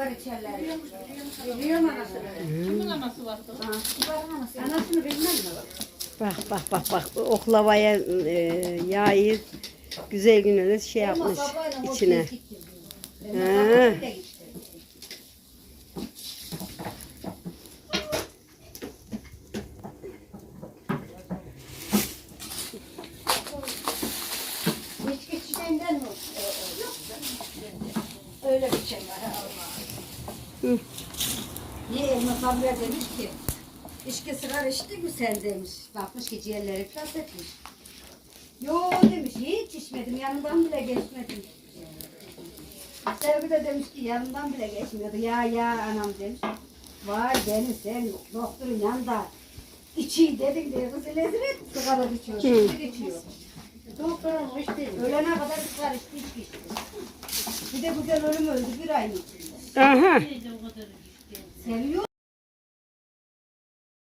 kadar içerler. Biliyorum anasını. Kimin anası? Ha, anası. Anasını bilmem mi? Bak bak bak bak oklavaya e, yağı güzel gününüz şey yapmış içine. Ha. Hiç? Yok. Öyle bir şey var. Allah. Niye Elmas abiye demiş ki İçki sigara içti mi sen demiş. Bakmış ki ciğerleri iflas etmiş. Yo demiş hiç içmedim yanından bile geçmedim. Sevgi de demiş ki yanından bile geçmiyordu. Ya ya anam demiş. Vay beni sen doktorun yanında içi dedin diye kız etti. Sigara içiyor, şişir içiyor. Doktorum işte ölene kadar sigara içti, içki içti. Bir de güzel ölüm öldü bir içinde. Aha.